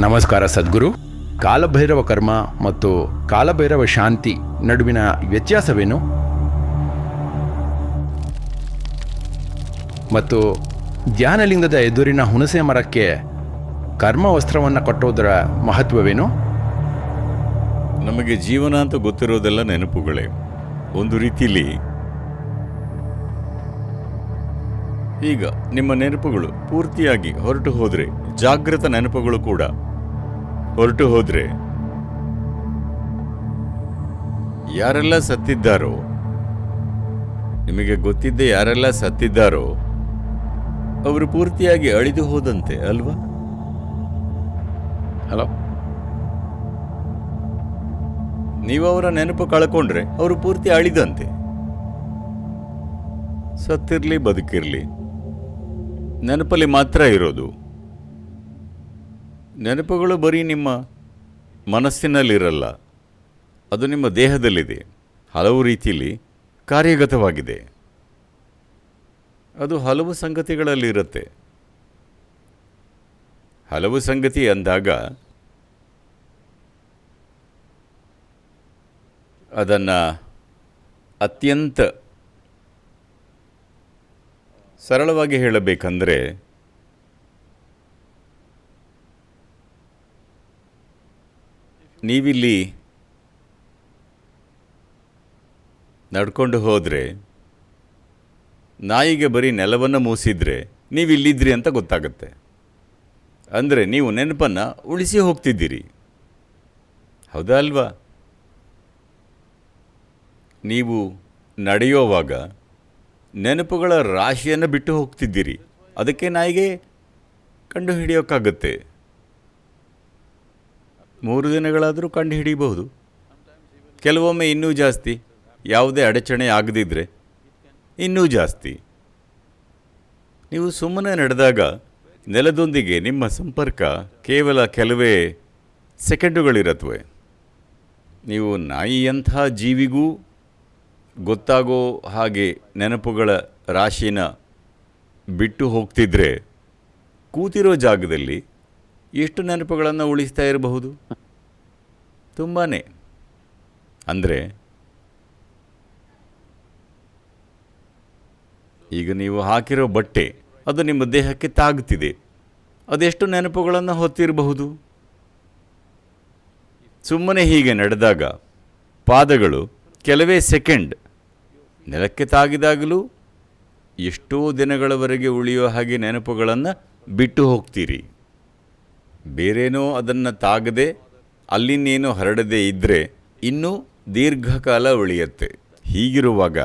ನಮಸ್ಕಾರ ಸದ್ಗುರು. ಕಾಲಭೈರವ ಕರ್ಮ ಮತ್ತು ಕಾಲಭೈರವ ಶಾಂತಿ ನಡುವಿನ ವ್ಯತ್ಯಾಸವೇನು? ಮತ್ತು ಧ್ಯಾನಲಿಂಗದ ಎದುರಿನ ಹುಣಸೆ ಮರಕ್ಕೆ ಕರ್ಮ ವಸ್ತ್ರವನ್ನು ಕಟ್ಟೋದರ ಮಹತ್ವವೇನು? ನಮಗೆ ಜೀವನ ಅಂತ ಗೊತ್ತಿರೋದೆಲ್ಲ ನೆನಪುಗಳೇ. ಒಂದು ರೀತಿಯಲ್ಲಿ ಈಗ ನಿಮ್ಮ ನೆನಪುಗಳು ಪೂರ್ತಿಯಾಗಿ ಹೊರಟು ಹೋದರೆ ಜಾಗೃತ ನೆನಪುಗಳು ಕೂಡ ಹೊರಟು ಹೋದ್ರೆ? ಯಾರೆಲ್ಲ ಸತ್ತಿದ್ದಾರೋ? ನಿಮಗೆ ಗೊತ್ತಿದ್ದ ಯಾರೆಲ್ಲ ಸತ್ತಿದ್ದಾರೋ? ಅವರು ಪೂರ್ತಿಯಾಗಿ ಅಳಿದು ಹೋದಂತೆ ಅಲ್ವಾ? ಹಲೋ? ನೀವು ಅವರ ನೆನಪು ಕಳ್ಕೊಂಡ್ರೆ ಅವರು ಪೂರ್ತಿ ಅಳಿದಂತೆ. ಸತ್ತಿರ್ಲಿ ಬದುಕಿರಲಿ. ನೆನಪಲ್ಲಿ ಮಾತ್ರ ಇರೋದು. ನೆನಪುಗಳು ಬರೀ ನಿಮ್ಮ ಮನಸ್ಸಿನಲ್ಲಿರಲ್ಲ, ಅದು ನಿಮ್ಮ ದೇಹದಲ್ಲಿದೆ. ಹಲವು ರೀತಿಯಲ್ಲಿ ಕಾರ್ಯಗತವಾಗಿದೆ. ಅದು ಹಲವು ಸಂಗತಿಗಳಲ್ಲಿರುತ್ತೆ. ಹಲವು ಸಂಗತಿ ಅಂದಾಗ ಅದನ್ನು ಅತ್ಯಂತ ಸರಳವಾಗಿ ಹೇಳಬೇಕಂದ್ರೆ ನೀವಿಲ್ಲಿ ನಡ್ಕೊಂಡು ಹೋದರೆ, ನಾಯಿಗೆ ಬರೀ ನೆಲವನ್ನು ಮೂಸಿದರೆ ನೀವು ಇಲ್ಲಿದ್ರಿ ಅಂತ ಗೊತ್ತಾಗುತ್ತೆ. ಅಂದರೆ ನೀವು ನೆನಪನ್ನು ಉಳಿಸಿ ಹೋಗ್ತಿದ್ದೀರಿ. ಹೌದಾ ಅಲ್ವಾ? ನೀವು ನಡೆಯುವಾಗ ನೆನಪುಗಳ ರಾಶಿಯನ್ನು ಬಿಟ್ಟು ಹೋಗ್ತಿದ್ದೀರಿ. ಅದಕ್ಕೆ ನಾಯಿಗೆ ಕಂಡು ಹಿಡಿಯೋಕ್ಕಾಗತ್ತೆ ಮೂರು ದಿನಗಳಾದರೂ ಕಂಡು ಹಿಡಿಯಬಹುದು ಕೆಲವೊಮ್ಮೆ ಇನ್ನೂ ಜಾಸ್ತಿ, ಯಾವುದೇ ಅಡಚಣೆ ಆಗದಿದ್ದರೆ ಇನ್ನೂ ಜಾಸ್ತಿ. ನೀವು ಸುಮ್ಮನೆ ನಡೆದಾಗ ನೆಲದೊಂದಿಗೆ ನಿಮ್ಮ ಸಂಪರ್ಕ ಕೇವಲ ಕೆಲವೇ ಸೆಕೆಂಡುಗಳಿರತ್ವೆ. ನೀವು ನಾಯಿಯಂಥ ಜೀವಿಗೂ ಗೊತ್ತಾಗೋ ಹಾಗೆ ನೆನಪುಗಳ ರಾಶಿನ ಬಿಟ್ಟು ಹೋಗ್ತಿದ್ರೆ ಕೂತಿರೋ ಜಾಗದಲ್ಲಿ ಎಷ್ಟು ನೆನಪುಗಳನ್ನು ಉಳಿಸ್ತಾ ಇರಬಹುದು? ತುಂಬಾ ಅಂದರೆ, ಈಗ ನೀವು ಹಾಕಿರೋ ಬಟ್ಟೆ, ಅದು ನಿಮ್ಮ ದೇಹಕ್ಕೆ ತಾಗುತ್ತಿದೆ. ಅದೆಷ್ಟು ನೆನಪುಗಳನ್ನು ಹೊತ್ತಿರಬಹುದು? ಸುಮ್ಮನೆ ಹೀಗೆ ನಡೆದಾಗ, ಪಾದಗಳು ಕೆಲವೇ ಸೆಕೆಂಡ್ ನೆಲಕ್ಕೆ ತಾಗಿದಾಗಲೂ ಎಷ್ಟೋ ದಿನಗಳವರೆಗೆ ಉಳಿಯೋ ಹಾಗೆ ನೆನಪುಗಳನ್ನು ಬಿಟ್ಟು ಹೋಗ್ತೀರಿ. ಬೇರೇನೋ ಅದನ್ನು ತಾಗದೆ ಅಲ್ಲಿನ್ನೇನೋ ಹರಡದೇ ಇದ್ದರೆ ಇನ್ನೂ ದೀರ್ಘಕಾಲ ಉಳಿಯತ್ತೆ. ಹೀಗಿರುವಾಗ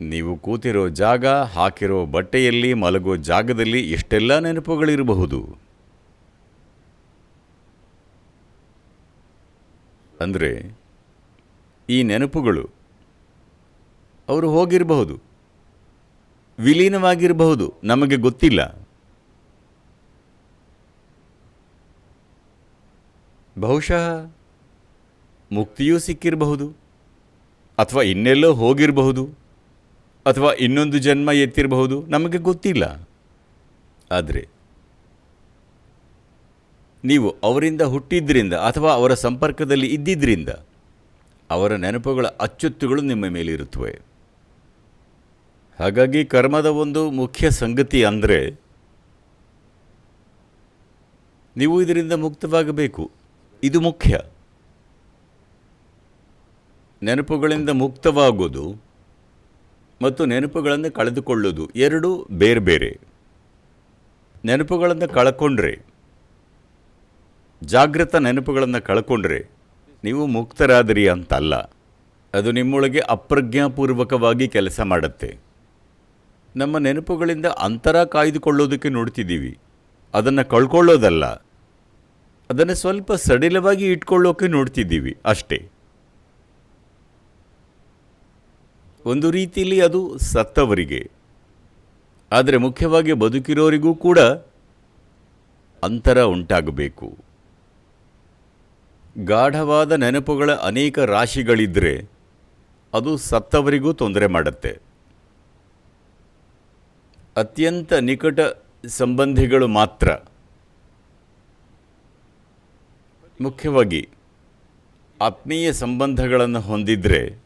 ನೀವು ಕೂತಿರೋ ಜಾಗ, ಹಾಕಿರೋ ಬಟ್ಟೆಯಲ್ಲಿ, ಮಲಗೋ ಜಾಗದಲ್ಲಿ ಎಷ್ಟೆಲ್ಲ ನೆನಪುಗಳಿರಬಹುದು. ಅಂದರೆ ಈ ನೆನಪುಗಳು ಅವರು ಹೋಗಿರಬಹುದು. ವಿಲೀನವಾಗಿರಬಹುದು, ನಮಗೆ ಗೊತ್ತಿಲ್ಲ. ಬಹುಶಃ ಮುಕ್ತಿಯೂ ಸಿಕ್ಕಿರಬಹುದು, ಅಥವಾ ಇನ್ನೆಲ್ಲೋ ಹೋಗಿರಬಹುದು, ಅಥವಾ ಇನ್ನೊಂದು ಜನ್ಮ ಎತ್ತಿರಬಹುದು, ನಮಗೆ ಗೊತ್ತಿಲ್ಲ. ಆದರೆ ನೀವು ಅವರಿಂದ ಹುಟ್ಟಿದ್ದರಿಂದ ಅಥವಾ ಅವರ ಸಂಪರ್ಕದಲ್ಲಿ ಇದ್ದಿದ್ದರಿಂದ ಅವರ ನೆನಪುಗಳ ಅಚ್ಚುತ್ತುಗಳು ನಿಮ್ಮ ಮೇಲೆ ಇರುತ್ತವೆ ಹಾಗಾಗಿ ಕರ್ಮದ ಒಂದು ಮುಖ್ಯ ಸಂಗತಿ ಅಂದರೆ ನೀವು ಇದರಿಂದ ಮುಕ್ತವಾಗಬೇಕು. ಇದು ಮುಖ್ಯ. ನೆನಪುಗಳಿಂದ ಮುಕ್ತವಾಗೋದು ಮತ್ತು ನೆನಪುಗಳನ್ನು ಕಳೆದುಕೊಳ್ಳೋದು ಎರಡೂ ಬೇರೆ ಬೇರೆ. ನೆನಪುಗಳನ್ನು ಕಳ್ಕೊಂಡ್ರೆ, ಜಾಗೃತ ನೆನಪುಗಳನ್ನು ಕಳ್ಕೊಂಡ್ರೆ ನೀವು ಮುಕ್ತರಾದಿರಿ ಅಂತಲ್ಲ. ಅದು ನಿಮ್ಮೊಳಗೆ ಅಪ್ರಜ್ಞಾಪೂರ್ವಕವಾಗಿ ಕೆಲಸ ಮಾಡುತ್ತೆ. ನಮ್ಮ ನೆನಪುಗಳಿಂದ ಅಂತರ ಕಾಯ್ದುಕೊಳ್ಳೋದಕ್ಕೆ ನೋಡ್ತಿದ್ದೀವಿ. ಅದನ್ನು ಕಳ್ಕೊಳ್ಳೋದಲ್ಲ. ಅದನ್ನು ಸ್ವಲ್ಪ ಸಡಿಲವಾಗಿ ಇಟ್ಕೊಳ್ಳೋಕೆ ನೋಡ್ತಿದ್ದೀವಿ ಅಷ್ಟೇ. ಒಂದು ರೀತಿಯಲ್ಲಿ ಅದು ಸತ್ತವರಿಗೆ, ಆದರೆ ಮುಖ್ಯವಾಗಿ ಬದುಕಿರೋರಿಗೂ ಕೂಡ ಅಂತರ ಉಂಟಾಗಬೇಕು. ಗಾಢವಾದ ನೆನಪುಗಳ ಅನೇಕ ರಾಶಿಗಳಿದ್ದರೆ ಅದು ಸತ್ತವರಿಗೂ ತೊಂದರೆ ಮಾಡುತ್ತೆ. ಅತ್ಯಂತ ನಿಕಟ ಸಂಬಂಧಿಗಳು ಮಾತ್ರ. ಮುಖ್ಯವಾಗಿ ಆತ್ಮೀಯ ಸಂಬಂಧಗಳನ್ನು ಹೊಂದಿದ್ರೆ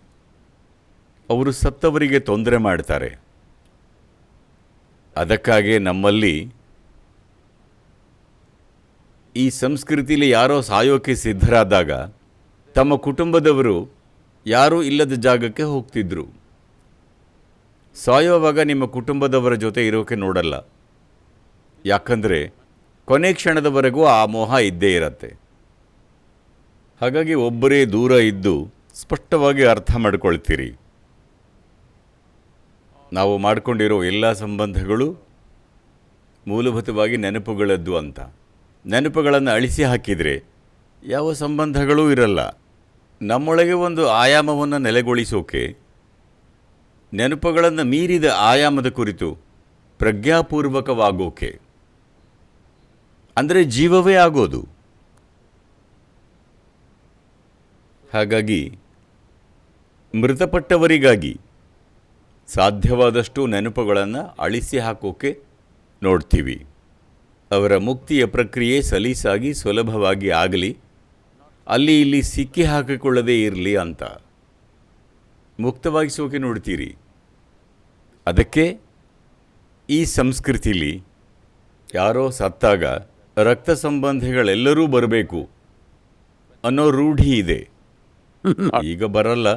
ಅವರು ಸತ್ತವರಿಗೆ ತೊಂದರೆ ಮಾಡ್ತಾರೆ. ಅದಕ್ಕಾಗಿ ನಮ್ಮಲ್ಲಿ ಈ ಸಂಸ್ಕೃತಿಲಿ ಯಾರೋ ಸಾಯೋಕೆ ಸಿದ್ಧರಾದಾಗ ತಮ್ಮ ಕುಟುಂಬದವರು ಯಾರೂ ಇಲ್ಲದ ಜಾಗಕ್ಕೆ ಹೋಗ್ತಿದ್ರು. ಸಾಯೋವಾಗ ನಿಮ್ಮ ಕುಟುಂಬದವರ ಜೊತೆ ಇರೋಕೆ ನೋಡಲ್ಲ. ಯಾಕಂದರೆ ಕೊನೆ ಕ್ಷಣದವರೆಗೂ ಆ ಮೋಹ ಇದ್ದೇ ಇರತ್ತೆ. ಹಾಗಾಗಿ ಒಬ್ಬರೇ ದೂರ ಇದ್ದು ಸ್ಪಷ್ಟವಾಗಿ ಅರ್ಥ ಮಾಡಿಕೊಳ್ತೀರಿ. ನಾವು ಮಾಡಿಕೊಂಡಿರೋ ಎಲ್ಲ ಸಂಬಂಧಗಳು ಮೂಲಭೂತವಾಗಿ ನೆನಪುಗಳದ್ದು ಅಂತ. ನೆನಪುಗಳನ್ನು ಅಳಿಸಿ ಹಾಕಿದರೆ ಯಾವ ಸಂಬಂಧಗಳೂ ಇರಲ್ಲ. ನಮ್ಮೊಳಗೆ ಒಂದು ಆಯಾಮವನ್ನು ನೆಲೆಗೊಳಿಸೋಕೆ ನೆನಪುಗಳನ್ನು ಮೀರಿದ ಆಯಾಮದ ಕುರಿತು ಪ್ರಜ್ಞಾಪೂರ್ವಕವಾಗೋಕೆ. ಅಂದರೆ ಜೀವವೇ ಆಗೋದು. ಹಾಗಾಗಿ ಮೃತಪಟ್ಟವರಿಗಾಗಿ ಸಾಧ್ಯವಾದಷ್ಟು ನೆನಪುಗಳನ್ನು ಅಳಿಸಿ ಹಾಕೋಕೆ ನೋಡ್ತೀವಿ. ಅವರ ಮುಕ್ತಿಯ ಪ್ರಕ್ರಿಯೆ ಸಲೀಸಾಗಿ ಸುಲಭವಾಗಿ ಆಗಲಿ, ಅಲ್ಲಿ ಇಲ್ಲಿ ಸಿಕ್ಕಿ ಹಾಕಿಕೊಳ್ಳದೇ ಇರಲಿ ಅಂತ. ಮುಕ್ತವಾಗಿಸೋಕೆ ನೋಡ್ತೀರಿ. ಅದಕ್ಕೆ ಈ ಸಂಸ್ಕೃತಿಲಿ ಯಾರೋ ಸತ್ತಾಗ ರಕ್ತ ಸಂಬಂಧಿಗಳೆಲ್ಲರೂ ಬರಬೇಕು ಅನ್ನೋ ರೂಢಿ ಇದೆ. ಈಗ ಬರಲ್ಲ.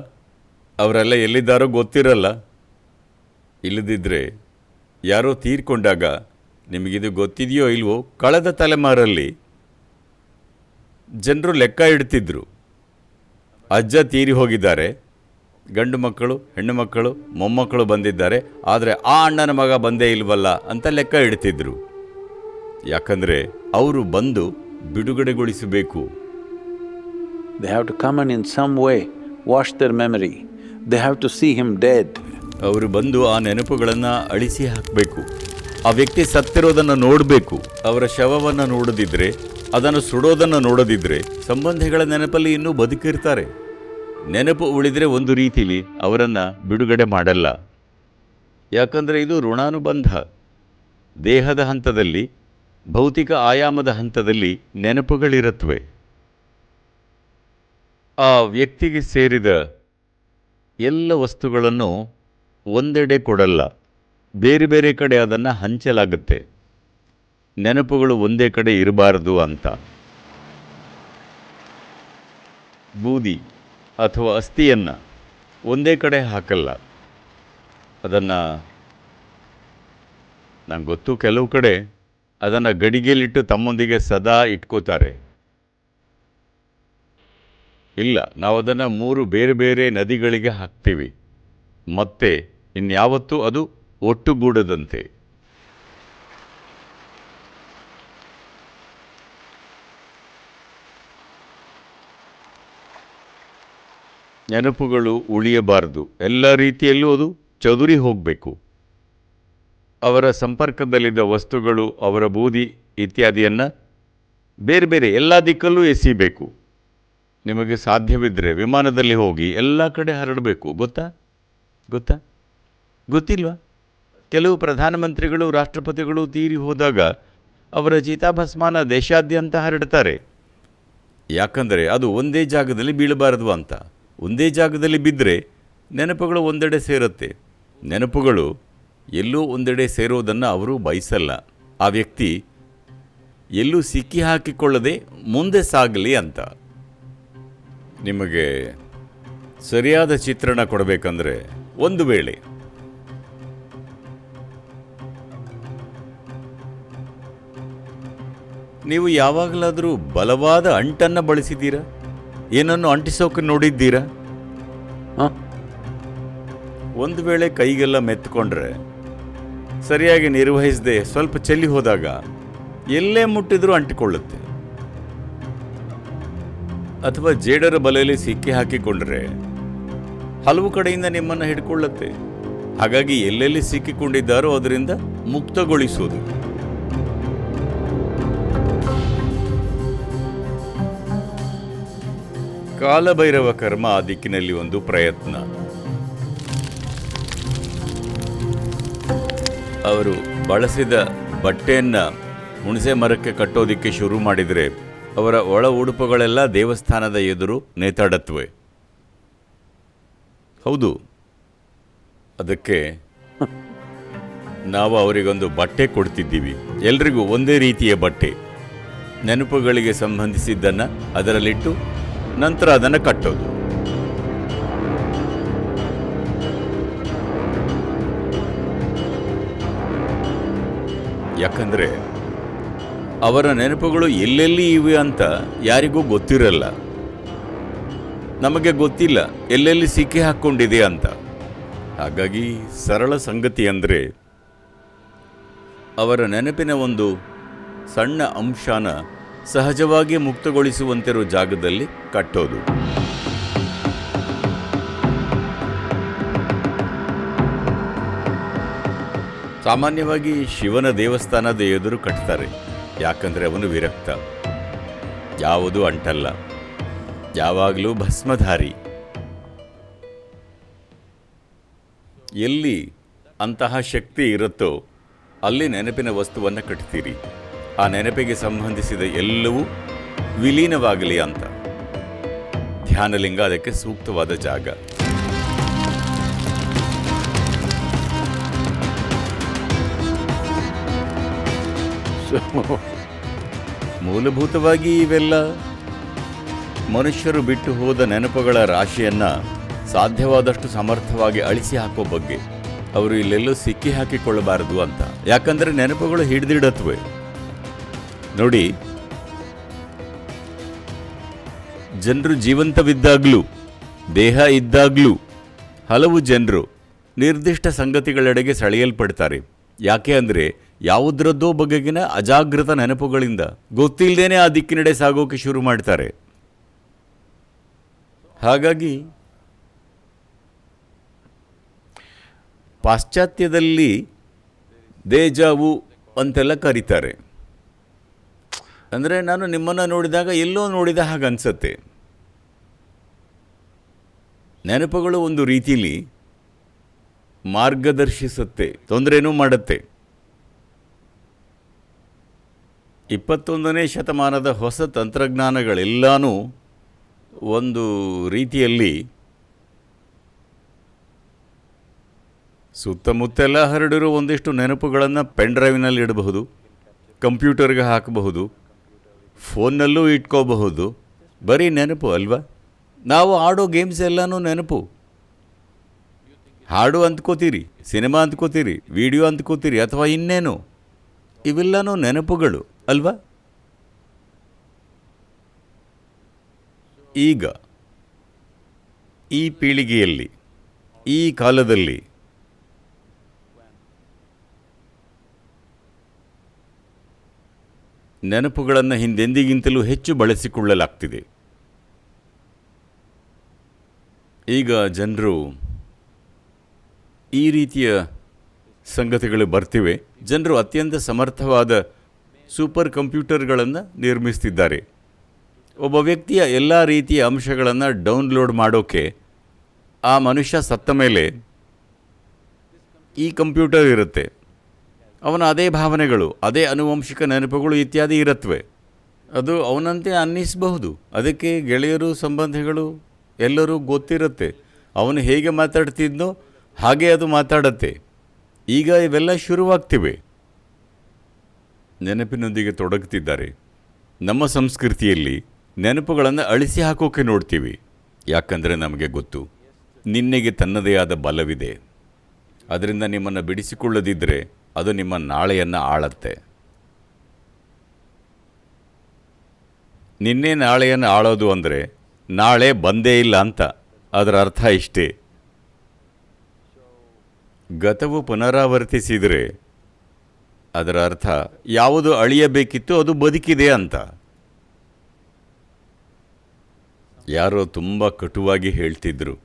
ಅವರೆಲ್ಲ ಎಲ್ಲಿದ್ದಾರೋ ಗೊತ್ತಿರಲ್ಲ. ಇಲ್ಲದಿದ್ದರೆ ಯಾರೋ ತೀರ್ಕೊಂಡಾಗ ನಿಮಗಿದು ಗೊತ್ತಿದೆಯೋ ಇಲ್ವೋ ಕಳೆದ ತಲೆಮಾರಲ್ಲಿ ಜನರು ಲೆಕ್ಕ ಇಡ್ತಿದ್ರು. ಅಜ್ಜ ತೀರಿ ಹೋಗಿದ್ದಾರೆ. ಗಂಡು ಮಕ್ಕಳು, ಹೆಣ್ಣು ಮಕ್ಕಳು, ಮೊಮ್ಮಕ್ಕಳು ಬಂದಿದ್ದಾರೆ. ಆದರೆ ಆ ಅಣ್ಣನ ಮಗ ಬಂದೇ ಇಲ್ವಲ್ಲ ಅಂತ ಲೆಕ್ಕ ಇಡ್ತಿದ್ರು. ಯಾಕಂದರೆ ಅವರು ಬಂದು ಬಿಡುಗಡೆಗೊಳಿಸಬೇಕು. They have to come and in some way wash their memory. They have to see him dead. ಅವರು ಬಂದು ಆ ನೆನಪುಗಳನ್ನು ಅಳಿಸಿ ಹಾಕಬೇಕು. ಆ ವ್ಯಕ್ತಿ ಸತ್ತಿರೋದನ್ನು ನೋಡಬೇಕು. ಅವರ ಶವವನ್ನು ನೋಡದಿದ್ರೆ, ಅದನ್ನು ಸುಡೋದನ್ನು ನೋಡದಿದ್ರೆ ಸಂಬಂಧಿಗಳ ನೆನಪಲ್ಲಿ ಇನ್ನೂ ಬದುಕಿರ್ತಾರೆ. ನೆನಪು ಉಳಿದರೆ ಒಂದು ರೀತಿಲಿ ಅವರನ್ನು ಬಿಡುಗಡೆ ಮಾಡಲ್ಲ. ಯಾಕಂದರೆ ಇದು ಋಣಾನುಬಂಧ. ದೇಹದ ಹಂತದಲ್ಲಿ, ಭೌತಿಕ ಆಯಾಮದ ಹಂತದಲ್ಲಿ ನೆನಪುಗಳಿರುತ್ತವೆ ಆ ವ್ಯಕ್ತಿಗೆ ಸೇರಿದ ಎಲ್ಲ ವಸ್ತುಗಳನ್ನು ಒಂದೆಡೆ ಕೊಡಲ್ಲ. ಬೇರೆ ಬೇರೆ ಕಡೆ ಅದನ್ನು ಹಂಚಲಾಗುತ್ತೆ. ನೆನಪುಗಳು ಒಂದೇ ಕಡೆ ಇರಬಾರದು ಅಂತ. ಬೂದಿ ಅಥವಾ ಅಸ್ಥಿಯನ್ನು ಒಂದೇ ಕಡೆ ಹಾಕಲ್ಲ. ಅದನ್ನು ನಂಗೆ ಗೊತ್ತು ಕೆಲವು ಕಡೆ ಅದನ್ನು ಗಡಿಗೆಯಲ್ಲಿಟ್ಟು ತಮ್ಮೊಂದಿಗೆ ಸದಾ ಇಟ್ಕೋತಾರೆ. ಇಲ್ಲ ನಾವು ಅದನ್ನು ಮೂರು ಬೇರೆ ಬೇರೆ ನದಿಗಳಿಗೆ ಹಾಕ್ತೀವಿ. ಮತ್ತೆ ಇನ್ಯಾವತ್ತೂ ಅದು ಒಟ್ಟುಗೂಡದಂತೆ. ನೆನಪುಗಳು ಉಳಿಯಬಾರದು. ಎಲ್ಲ ರೀತಿಯಲ್ಲೂ ಅದು ಚದುರಿ ಹೋಗಬೇಕು. ಅವರ ಸಂಪರ್ಕದಲ್ಲಿದ್ದ ವಸ್ತುಗಳು, ಅವರ ಬೂದಿ ಇತ್ಯಾದಿಯನ್ನು ಬೇರೆ ಬೇರೆ ಎಲ್ಲ ದಿಕ್ಕಲ್ಲೂ ಎಸಿಬೇಕು. ನಿಮಗೆ ಸಾಧ್ಯವಿದ್ದರೆ ವಿಮಾನದಲ್ಲಿ ಹೋಗಿ ಎಲ್ಲ ಕಡೆ ಹರಡಬೇಕು. ಗೊತ್ತಾ? ಗೊತ್ತಾ? ಗೊತ್ತಿಲ್ವಾ? ಕೆಲವು ಪ್ರಧಾನಮಂತ್ರಿಗಳು, ರಾಷ್ಟ್ರಪತಿಗಳು ತೀರಿ ಹೋದಾಗ ಅವರ ಚಿತಾಭಸ್ಮಾನ ದೇಶಾದ್ಯಂತ ಹರಡ್ತಾರೆ. ಯಾಕಂದರೆ ಅದು ಒಂದೇ ಜಾಗದಲ್ಲಿ ಬೀಳಬಾರದು ಅಂತ. ಒಂದೇ ಜಾಗದಲ್ಲಿ ಬಿದ್ದರೆ ನೆನಪುಗಳು ಒಂದೆಡೆ ಸೇರುತ್ತೆ. ನೆನಪುಗಳು ಎಲ್ಲೂ ಒಂದೆಡೆ ಸೇರೋದನ್ನು ಅವರು ಬಯಸಲ್ಲ. ಆ ವ್ಯಕ್ತಿ ಎಲ್ಲೂ ಸಿಕ್ಕಿ ಹಾಕಿಕೊಳ್ಳದೆ ಮುಂದೆ ಸಾಗಲಿ ಅಂತ. ನಿಮಗೆ ಸರಿಯಾದ ಚಿತ್ರಣ ಕೊಡಬೇಕಂದ್ರೆ ಒಂದು ವೇಳೆ. ನೀವು ಯಾವಾಗಲಾದರೂ ಬಲವಾದ ಅಂಟನ್ನು ಬಳಸಿದ್ದೀರಾ? ಏನನ್ನು ಅಂಟಿಸೋಕೆ ನೋಡಿದ್ದೀರಾ? ಒಂದು ವೇಳೆ ಕೈಗೆಲ್ಲ ಮೆತ್ಕೊಂಡ್ರೆ, ಸರಿಯಾಗಿ ನಿರ್ವಹಿಸದೆ ಸ್ವಲ್ಪ ಚೆಲ್ಲಿ ಹೋದಾಗ ಎಲ್ಲೇ ಮುಟ್ಟಿದ್ರೂ ಅಂಟಿಕೊಳ್ಳುತ್ತೆ. ಅಥವಾ ಜೇಡರ ಬಲೆಯಲ್ಲಿ ಸಿಕ್ಕಿ ಹಾಕಿಕೊಂಡ್ರೆ ಹಲವು ಕಡೆಯಿಂದ ನಿಮ್ಮನ್ನು ಹಿಡ್ಕೊಳ್ಳುತ್ತೆ. ಹಾಗಾಗಿ ಎಲ್ಲೆಲ್ಲಿ ಸಿಕ್ಕಿಕೊಂಡಿದ್ದಾರೋ ಅದರಿಂದ ಮುಕ್ತಗೊಳಿಸುವುದು. ಕಾಲಭೈರವ ಕರ್ಮ ಆ ದಿಕ್ಕಿನಲ್ಲಿ ಒಂದು ಪ್ರಯತ್ನ. ಅವರು ಬಳಸಿದ ಬಟ್ಟೆಯನ್ನು ಹುಣಸೆ ಮರಕ್ಕೆ ಕಟ್ಟೋದಿಕ್ಕೆ ಶುರು ಮಾಡಿದರೆ ಅವರ ಒಳ ಉಡುಪುಗಳೆಲ್ಲ ದೇವಸ್ಥಾನದ ಎದುರು ನೇತಾಡತ್ವೆ. ಹೌದು. ಅದಕ್ಕೆ ನಾವು ಅವರಿಗೊಂದು ಬಟ್ಟೆ ಕೊಡ್ತಿದ್ದೀವಿ. ಎಲ್ರಿಗೂ ಒಂದೇ ರೀತಿಯ ಬಟ್ಟೆ. ನೆನಪುಗಳಿಗೆ ಸಂಬಂಧಿಸಿದ್ದನ್ನು ಅದರಲ್ಲಿಟ್ಟು ನಂತರ ಅದನ್ನು ಕಟ್ಟೋದು. ಯಾಕಂದ್ರೆ ಅವರ ನೆನಪುಗಳು ಎಲ್ಲೆಲ್ಲಿ ಇವೆ ಅಂತ ಯಾರಿಗೂ ಗೊತ್ತಿರಲ್ಲ. ನಮಗೆ ಗೊತ್ತಿಲ್ಲ ಎಲ್ಲೆಲ್ಲಿ ಸಿಕ್ಕಿ ಹಾಕ್ಕೊಂಡಿದೆ ಅಂತ. ಹಾಗಾಗಿ ಸರಳ ಸಂಗತಿ ಅಂದರೆ ಅವರ ನೆನಪಿನ ಒಂದು ಸಣ್ಣ ಅಂಶನ ಸಹಜವಾಗಿ ಮುಕ್ತಗೊಳಿಸುವಂತಿರೋ ಜಾಗದಲ್ಲಿ ಕಟ್ಟೋದು. ಸಾಮಾನ್ಯವಾಗಿ ಶಿವನ ದೇವಸ್ಥಾನದ ಎದುರು ಕಟ್ತಾರೆ. ಯಾಕಂದ್ರೆ ಅವನು ವಿರಕ್ತ. ಯಾವುದು ಅಂಟಲ್ಲ. ಯಾವಾಗಲೂ ಭಸ್ಮಧಾರಿ. ಎಲ್ಲಿ ಅಂತಹ ಶಕ್ತಿ ಇರುತ್ತೋ ಅಲ್ಲಿ ನೆನಪಿನ ವಸ್ತುವನ್ನು ಕಟ್ತೀರಿ. ಆ ನೆನಪಿಗೆ ಸಂಬಂಧಿಸಿದ ಎಲ್ಲವೂ ವಿಲೀನವಾಗಲಿ ಅಂತ. ಧ್ಯಾನಲಿಂಗ ಅದಕ್ಕೆ ಸೂಕ್ತವಾದ ಜಾಗ. ಮೂಲಭೂತವಾಗಿ ಇವೆಲ್ಲ ಮನುಷ್ಯರು ಬಿಟ್ಟು ಹೋದ ನೆನಪುಗಳ ರಾಶಿಯನ್ನ ಸಾಧ್ಯವಾದಷ್ಟು ಸಮರ್ಥವಾಗಿ ಅಳಿಸಿ ಹಾಕೋ ಬಗ್ಗೆ ಅವರು ಇಲ್ಲೆಲ್ಲೂ ಸಿಕ್ಕಿ ಹಾಕಿಕೊಳ್ಳಬಾರದು ಅಂತ. ಯಾಕಂದ್ರೆ ನೆನಪುಗಳು ಹಿಡಿದಿಡತ್ವೆ. ನೋಡಿ, ಜನರು ಜೀವಂತವಿದ್ದಾಗ್ಲೂ, ದೇಹ ಇದ್ದಾಗ್ಲೂ, ಹಲವು ಜನರು ನಿರ್ದಿಷ್ಟ ಸಂಗತಿಗಳೆಡೆಗೆ ಸೆಳೆಯಲ್ಪಡ್ತಾರೆ. ಯಾಕೆ ಅಂದರೆ ಯಾವುದರದ್ದೋ ಬಗೆಗಿನ ಅಜಾಗೃತ ನೆನಪುಗಳಿಂದ ಗೊತ್ತಿಲ್ಲದೇನೆ ಆ ದಿಕ್ಕಿನೆಡೆ ಸಾಗೋಕೆ ಶುರು ಮಾಡ್ತಾರೆ. ಹಾಗಾಗಿ ಪಾಶ್ಚಾತ್ಯದಲ್ಲಿ ದೇಜಾವು ಅಂತೆಲ್ಲ ಕರೀತಾರೆ. ಅಂದರೆ ನಾನು ನಿಮ್ಮನ್ನು ನೋಡಿದಾಗ ಎಲ್ಲೋ ನೋಡಿದ ಹಾಗೆ ಅನಿಸತ್ತೆ. ನೆನಪುಗಳು ಒಂದು ರೀತಿಲಿ ಮಾರ್ಗದರ್ಶಿಸುತ್ತೆ, ತೊಂದರೆನೂ ಮಾಡುತ್ತೆ. ಇಪ್ಪತ್ತೊಂದನೇ ಶತಮಾನದ ಹೊಸ ತಂತ್ರಜ್ಞಾನಗಳೆಲ್ಲನೂ ಒಂದು ರೀತಿಯಲ್ಲಿ ಸುತ್ತಮುತ್ತೆಲ್ಲ ಹರಡಿರೋ ಒಂದಿಷ್ಟು ನೆನಪುಗಳನ್ನು ಪೆನ್ ಡ್ರೈವ್ನಲ್ಲಿ ಇಡಬಹುದು ಕಂಪ್ಯೂಟರ್ಗೆ ಹಾಕಬಹುದು ಫೋನ್ನಲ್ಲೂ ಇಟ್ಕೋಬಹುದು. ಬರೀ ನೆನಪು ಅಲ್ವಾ? ನಾವು ಆಡೋ ಗೇಮ್ಸ್ ಎಲ್ಲನೂ ನೆನಪು. ಹಾಡು ಅಂದ್ಕೋತೀರಿ ಸಿನಿಮಾ ಅಂದ್ಕೋತೀರಿ ವಿಡಿಯೋ ಅಂದ್ಕೋತೀರಿ ಅಥವಾ ಇನ್ನೇನು? ಇವೆಲ್ಲನೂ ನೆನಪುಗಳು. ಅಲ್ವಾ? ಈಗ, ಈ ಪೀಳಿಗೆಯಲ್ಲಿ, ಈ ಕಾಲದಲ್ಲಿ, ನೆನಪುಗಳನ್ನು ಹಿಂದೆಂದಿಗಿಂತಲೂ ಹೆಚ್ಚು ಬಳಸಿಕೊಳ್ಳಲಾಗ್ತಿದೆ. ಈಗ ಜನರು ಈ ರೀತಿಯ ಸಂಗತಿಗಳು ಬರ್ತಿವೆ. ಜನರು ಅತ್ಯಂತ ಸಮರ್ಥವಾದ ಸೂಪರ್ ಕಂಪ್ಯೂಟರ್ಗಳನ್ನು ನಿರ್ಮಿಸ್ತಿದ್ದಾರೆ. ಒಬ್ಬ ವ್ಯಕ್ತಿಯ ಎಲ್ಲ ರೀತಿಯ ಅಂಶಗಳನ್ನು ಡೌನ್ಲೋಡ್ ಮಾಡೋಕ್ಕೆ ಆ ಮನುಷ್ಯ ಸತ್ತ ಮೇಲೆ ಈ ಕಂಪ್ಯೂಟರ್ ಇರುತ್ತೆ. ಅವನ ಅದೇ ಭಾವನೆಗಳು, ಅದೇ ಅನುವಂಶಿಕ ನೆನಪುಗಳು ಇತ್ಯಾದಿ ಇರುತ್ತವೆ ಅದು ಅವನಂತೆ ಅನ್ನಿಸಬಹುದು. ಅದಕ್ಕೆ ಗೆಳೆಯರು, ಸಂಬಂಧಿಗಳು ಎಲ್ಲರೂ ಗೊತ್ತಿರುತ್ತೆ. ಅವನು ಹೇಗೆ ಮಾತಾಡ್ತಿದ್ನೋ ಹಾಗೆ ಅದು ಮಾತಾಡತ್ತೆ. ಈಗ ಇವೆಲ್ಲ ಶುರುವಾಗ್ತಿವೆ. ನೆನಪಿನೊಂದಿಗೆ ತೊಡಗುತ್ತಿದ್ದಾರೆ. ನಮ್ಮ ಸಂಸ್ಕೃತಿಯಲ್ಲಿ ನೆನಪುಗಳನ್ನು ಅಳಿಸಿ ಹಾಕೋಕೆ ನೋಡ್ತೀವಿ. ಯಾಕಂದರೆ ನಮಗೆ ಗೊತ್ತು, ನಿನ್ನೆಗೆ ತನ್ನದೇ ಆದ ಬಲವಿದೆ. ಅದರಿಂದ ನಿಮ್ಮನ್ನು ಬಿಡಿಸಿಕೊಳ್ಳದಿದ್ದರೆ ಅದು ನಿಮ್ಮ ನಾಳೆಯನ್ನು ಆಳತ್ತೆ. ನಿನ್ನೆ ನಾಳೆಯನ್ನು ಆಳೋದು ಅಂದರೆ ನಾಳೆ ಬಂದೇ ಇಲ್ಲ ಅಂತ, ಅದರ ಅರ್ಥ ಇಷ್ಟೇ. ಗತವು ಪುನರಾವರ್ತಿಸಿದರೆ ಅದರ ಅರ್ಥ, ಯಾವುದು ಅಳಿಯಬೇಕಿತ್ತು ಅದು ಬದುಕಿದೆ ಅಂತ. ಯಾರೋ ತುಂಬ ಕಟುವಾಗಿ ಹೇಳ್ತಿದ್ರು,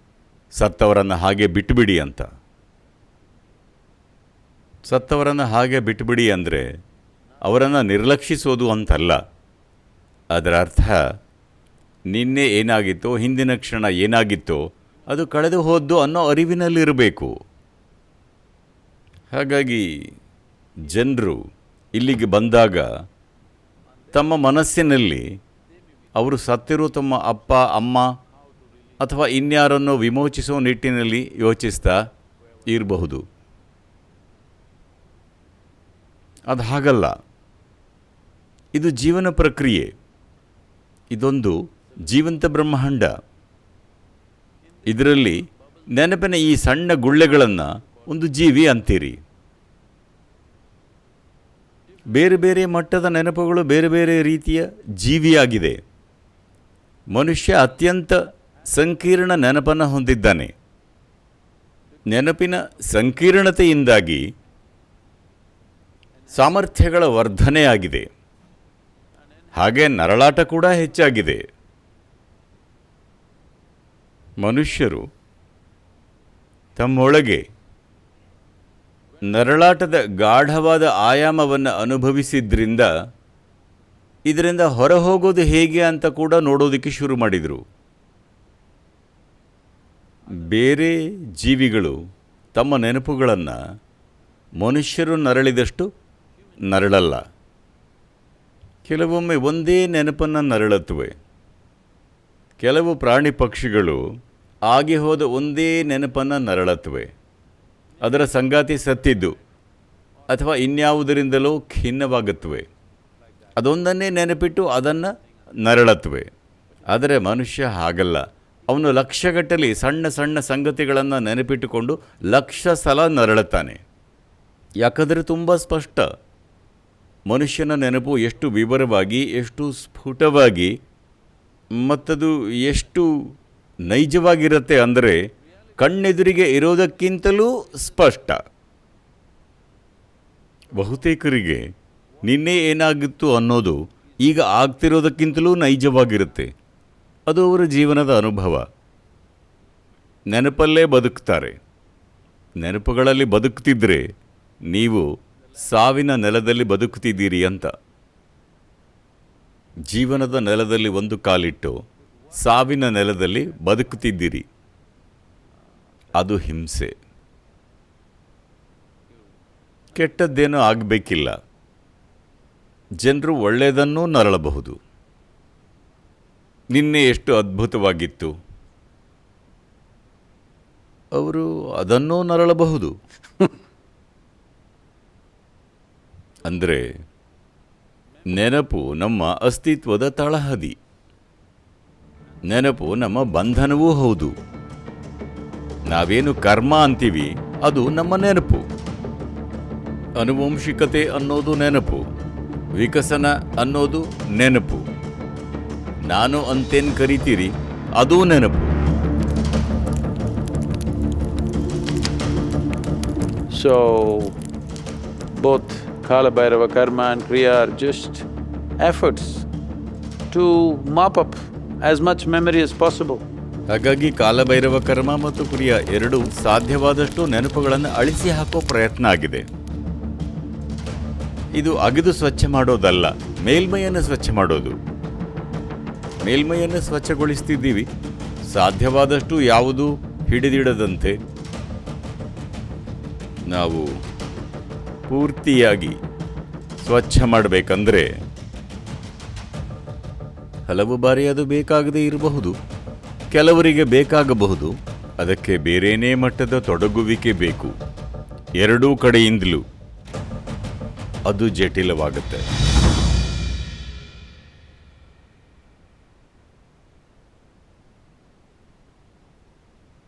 ಸತ್ತವರನ್ನು ಹಾಗೆ ಬಿಟ್ಟುಬಿಡಿ ಅಂತ. ಸತ್ತವರನ್ನು ಹಾಗೆ ಬಿಟ್ಟುಬಿಡಿ ಅಂದರೆ ಅವರನ್ನು ನಿರ್ಲಕ್ಷಿಸೋದು ಅಂತಲ್ಲ. ಅದರ ಅರ್ಥ, ನಿನ್ನೆ ಏನಾಗಿತ್ತೋ, ಹಿಂದಿನ ಕ್ಷಣ ಏನಾಗಿತ್ತೋ, ಅದು ಕಳೆದು ಹೋದ್ದು ಅನ್ನೋ ಅರಿವಿನಲ್ಲಿರಬೇಕು. ಹಾಗಾಗಿ ಜನರು ಇಲ್ಲಿಗೆ ಬಂದಾಗ ತಮ್ಮ ಮನಸ್ಸಿನಲ್ಲಿ ಅವರು ಸತ್ತಿರೋ ತಮ್ಮ ಅಪ್ಪ, ಅಮ್ಮ ಅಥವಾ ಇನ್ಯಾರನ್ನು ವಿಮೋಚಿಸೋ ನಿಟ್ಟಿನಲ್ಲಿ ಯೋಚಿಸ್ತಾ ಇರಬಹುದು. ಅದು ಹಾಗಲ್ಲ. ಇದು ಜೀವನ ಪ್ರಕ್ರಿಯೆ. ಇದೊಂದು ಜೀವಂತ ಬ್ರಹ್ಮಾಂಡ. ಇದರಲ್ಲಿ ನೆನಪಿನ ಈ ಸಣ್ಣ ಗುಳ್ಳೆಗಳನ್ನು ಒಂದು ಜೀವಿ ಅಂತೀರಿ. ಬೇರೆ ಬೇರೆ ಮಟ್ಟದ ನೆನಪುಗಳು ಬೇರೆ ಬೇರೆ ರೀತಿಯ ಜೀವಿಯಾಗಿದೆ. ಮನುಷ್ಯ ಅತ್ಯಂತ ಸಂಕೀರ್ಣ ನೆನಪನ್ನು ಹೊಂದಿದ್ದಾನೆ. ನೆನಪಿನ ಸಂಕೀರ್ಣತೆಯಿಂದಾಗಿ ಸಾಮರ್ಥ್ಯಗಳ ವರ್ಧನೆಯಾಗಿದೆ ಹಾಗೆ ನರಳಾಟ ಕೂಡ ಹೆಚ್ಚಾಗಿದೆ. ಮನುಷ್ಯರು ತಮ್ಮೊಳಗೆ ನರಳಾಟದ ಗಾಢವಾದ ಆಯಾಮವನ್ನು ಅನುಭವಿಸಿದ್ರಿಂದ ಇದರಿಂದ ಹೊರಹೋಗೋದು ಹೇಗೆ ಅಂತ ಕೂಡ ನೋಡೋದಕ್ಕೆ ಶುರು ಮಾಡಿದರು. ಬೇರೆ ಜೀವಿಗಳು ತಮ್ಮ ನೆನಪುಗಳನ್ನು ಮನುಷ್ಯರು ನರಳಿದಷ್ಟು ನರಳಲ್ಲ. ಕೆಲವೊಮ್ಮೆ ಒಂದೇ ನೆನಪನ್ನು ನರಳತ್ವೆ ಕೆಲವು ಪ್ರಾಣಿ ಪಕ್ಷಿಗಳು ಆಗಿ ಹೋದ ಒಂದೇ ನೆನಪನ್ನು ನರಳತ್ವೆ ಅದರ ಸಂಗಾತಿ ಸತ್ತಿದ್ದು ಅಥವಾ ಇನ್ಯಾವುದರಿಂದಲೋ ಖಿನ್ನವಾಗುತ್ತವೆ ಅದೊಂದನ್ನೇ ನೆನಪಿಟ್ಟು ಅದನ್ನು ನರಳತ್ವೆ. ಆದರೆ ಮನುಷ್ಯ ಹಾಗಲ್ಲ. ಅವನು ಲಕ್ಷಗಟ್ಟಲೆ ಸಣ್ಣ ಸಣ್ಣ ಸಂಗತಿಗಳನ್ನು ನೆನಪಿಟ್ಟುಕೊಂಡು ಲಕ್ಷ ಸಲ ನರಳುತ್ತಾನೆ. ಯಾಕಂದರೆ ತುಂಬ ಸ್ಪಷ್ಟ. ಮನುಷ್ಯನ ನೆನಪು ಎಷ್ಟು ವಿವರವಾಗಿ, ಎಷ್ಟು ಸ್ಫುಟವಾಗಿ ಮತ್ತದು ಎಷ್ಟು ನೈಜವಾಗಿರುತ್ತೆ ಅಂದರೆ ಕಣ್ಣೆದುರಿಗೆ ಇರೋದಕ್ಕಿಂತಲೂ ಸ್ಪಷ್ಟ. ಬಹುತೇಕರಿಗೆ ನಿನ್ನೆ ಏನಾಗಿತ್ತು ಅನ್ನೋದು ಈಗ ಆಗ್ತಿರೋದಕ್ಕಿಂತಲೂ ನೈಜವಾಗಿರುತ್ತೆ. ಅದು ಅವರ ಜೀವನದ ಅನುಭವ. ನೆನಪಲ್ಲೇ ಬದುಕ್ತಾರೆ. ನೆನಪುಗಳಲ್ಲಿ ಬದುಕ್ತಿದ್ರೆ ನೀವು ಸಾವಿನ ನೆಲದಲ್ಲಿ ಬದುಕುತ್ತಿದ್ದೀರಿ ಅಂತ. ಜೀವನದ ನೆಲದಲ್ಲಿ ಒಂದು ಕಾಲಿಟ್ಟು ಸಾವಿನ ನೆಲದಲ್ಲಿ ಬದುಕುತ್ತಿದ್ದೀರಿ ಅದು ಹಿಂಸೆ. ಕೆಟ್ಟದ್ದೇನೂ ಆಗಬೇಕಿಲ್ಲ. ಜನರು ಒಳ್ಳೆಯದನ್ನೂ ನರಳಬಹುದು. ನಿನ್ನೆ ಎಷ್ಟು ಅದ್ಭುತವಾಗಿತ್ತು. ಅವರು ಅದನ್ನೂ ನರಳಬಹುದು. ಅಂದರೆ, ನೆನಪು ನಮ್ಮ ಅಸ್ತಿತ್ವದ ತಳಹದಿ. ನೆನಪು ನಮ್ಮ ಬಂಧನವೂ ಹೌದು. ನಾವೇನು ಕರ್ಮ ಅಂತೀವಿ ಅದು ನಮ್ಮ ನೆನಪು ಅನುವಂಶಿಕತೆ ಅನ್ನೋದು ನೆನಪು ವಿಕಸನ ಅನ್ನೋದು ನೆನಪು ನಾನು ಅಂತೇನು ಕರಿತೀರಿ ಅದೂ ನೆನಪು So, both Kala Bhairava karma and kriya are just efforts to mop up as much memory as possible. ಹಾಗಾಗಿ ಕಾಲಭೈರವ ಕರ್ಮ ಮತ್ತು ಕ್ರಿಯಾ ಎರಡೂ ಸಾಧ್ಯವಾದಷ್ಟು ನೆನಪುಗಳನ್ನು ಅಳಿಸಿ ಹಾಕೋ ಪ್ರಯತ್ನ ಆಗಿದೆ. ಇದು ಅಗಿದು ಸ್ವಚ್ಛ ಮಾಡೋದಲ್ಲ, ಮೇಲ್ಮೈಯನ್ನು ಸ್ವಚ್ಛ ಮಾಡೋದು. ಮೇಲ್ಮೈಯನ್ನು ಸ್ವಚ್ಛಗೊಳಿಸ್ತಿದ್ದೀವಿ, ಸಾಧ್ಯವಾದಷ್ಟು ಯಾವುದು ಹಿಡಿದಿಡದಂತೆ. ನಾವು ಪೂರ್ತಿಯಾಗಿ ಸ್ವಚ್ಛ ಮಾಡಬೇಕಂದ್ರೆ ಹಲವು ಬಾರಿ ಅದು ಬೇಕಾಗದೇ ಇರಬಹುದು. ಕೆಲವರಿಗೆ ಬೇಕಾಗಬಹುದು ಅದಕ್ಕೆ ಬೇರೇನೇ ಮಟ್ಟದ ತೊಡಗುವಿಕೆ ಬೇಕು. ಎರಡೂ ಕಡೆಯಿಂದಲೂ ಅದು ಜಟಿಲವಾಗುತ್ತೆ.